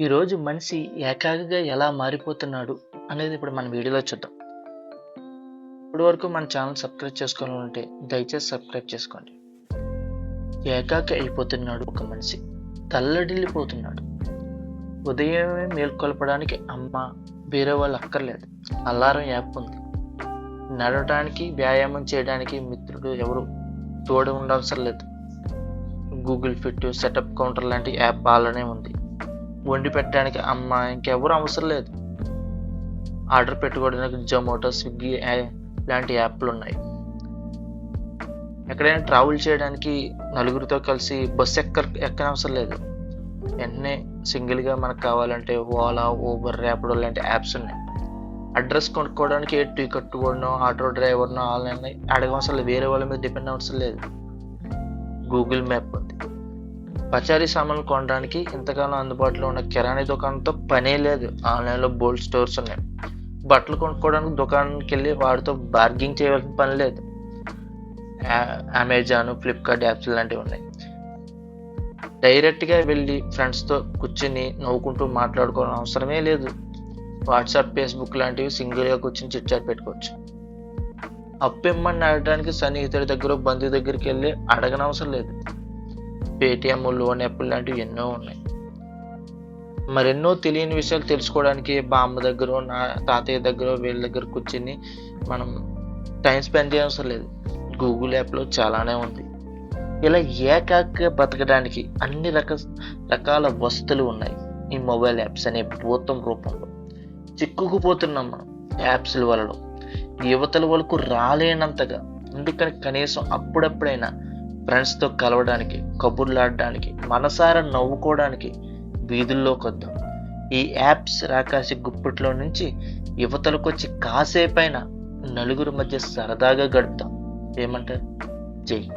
ఈరోజు మనిషి ఏకాగ్రగా ఎలా మారిపోతున్నాడు అనేది ఇప్పుడు మన వీడియోలో చూద్దాం. ఇప్పటి వరకు మన ఛానల్ సబ్స్క్రైబ్ చేసుకుని ఉంటే దయచేసి సబ్స్క్రైబ్ చేసుకోండి. ఏకాకి అయిపోతున్నాడు ఒక మనిషి. తల్లడిల్లిపోతున్నాడు. ఉదయమే మేల్కొల్పడానికి అమ్మ వేరే వాళ్ళు అక్కర్లేదు. అలారం యాప్ ఉంది నడవడానికి వ్యాయామం చేయడానికి మిత్రుడు ఎవరు? తోడు ఉండవసరం లేదు. గూగుల్ ఫిట్ సెటప్ కౌంటర్ లాంటి యాప్ అలానే ఉంది. వండి పెట్టడానికి అమ్మ ఇంకెవరు అవసరం లేదు. ఆర్డర్ పెట్టుకోవడానికి జొమాటో స్విగ్గీ లాంటి యాప్లు ఉన్నాయి ఎక్కడైనా ట్రావెల్ చేయడానికి నలుగురితో కలిసి బస్సు ఎక్క ఎక్కనవసరం లేదు. వెంటనే సింగిల్గా మనకు కావాలంటే ఓలా ఊబర్ ర్యాపిడో లాంటి యాప్స్ ఉన్నాయి. అడ్రస్ కొనుక్కోవడానికి టికెట్ కొనో ఆటో డ్రైవర్నో ఆన్లైన్ అడగవసరం లేదు. వేరే వాళ్ళ మీద డిపెండ్ అవసరం లేదు. గూగుల్ మ్యాప్ ఉంది. పచారీ సామాన్లు కొనడానికి ఇంతకాలం అందుబాటులో ఉన్న కిరాణా దుకాణంతో పనే లేదు. ఆన్లైన్లో బోల్డ్ స్టోర్స్ ఉన్నాయి. బట్టలు కొనుక్కోవడానికి దుకాణానికి వెళ్ళి వాడితో బార్గింగ్ చేయవలసిన పని లేదు. అమెజాన్ ఫ్లిప్కార్ట్ యాప్స్ లాంటివి ఉన్నాయి. డైరెక్ట్గా వెళ్ళి ఫ్రెండ్స్తో కూర్చుని నవ్వుకుంటూ మాట్లాడుకోవడం అవసరమే లేదు. వాట్సాప్ ఫేస్బుక్ లాంటివి సింగిల్గా కూర్చుని చిట్చాట్ పెట్టుకోవచ్చు. అప్పు ఇమ్మని అడగడానికి సన్నిహితుడి దగ్గర బంధువు దగ్గరికి వెళ్ళి అడగనవసరం లేదు. పేటిఎం లోన్ యాప్లు లాంటివి ఎన్నో ఉన్నాయి. మరెన్నో తెలియని విషయాలు తెలుసుకోవడానికి బామ్మ దగ్గర నా తాతయ్య దగ్గర వీళ్ళ దగ్గర కూర్చొని మనం టైం స్పెండ్ చేయవసరం లేదు. గూగుల్ యాప్లో చాలానే ఉంది. ఇలా ఏకాక బతకడానికి అన్ని రక రకాల వస్తువులు ఉన్నాయి ఈ మొబైల్ యాప్స్ అనే భూతం రూపంలో. చిక్కుకుపోతున్నాం మనం యాప్స్ల వలలో. యువతల వరకు రాలేనంతగా. అందుకని కనీసం అప్పుడప్పుడైనా ఫ్రెండ్స్తో కలవడానికి కబుర్లాడడానికి మనసారా నవ్వుకోవడానికి వీధుల్లోకి వద్దాం. ఈ యాప్స్ రాకాసి గుప్పట్లో నుంచి యువతలకు వచ్చి కాసేపైన నలుగురు మధ్య సరదాగా గడుపుతాం. ఏమంటారు? జై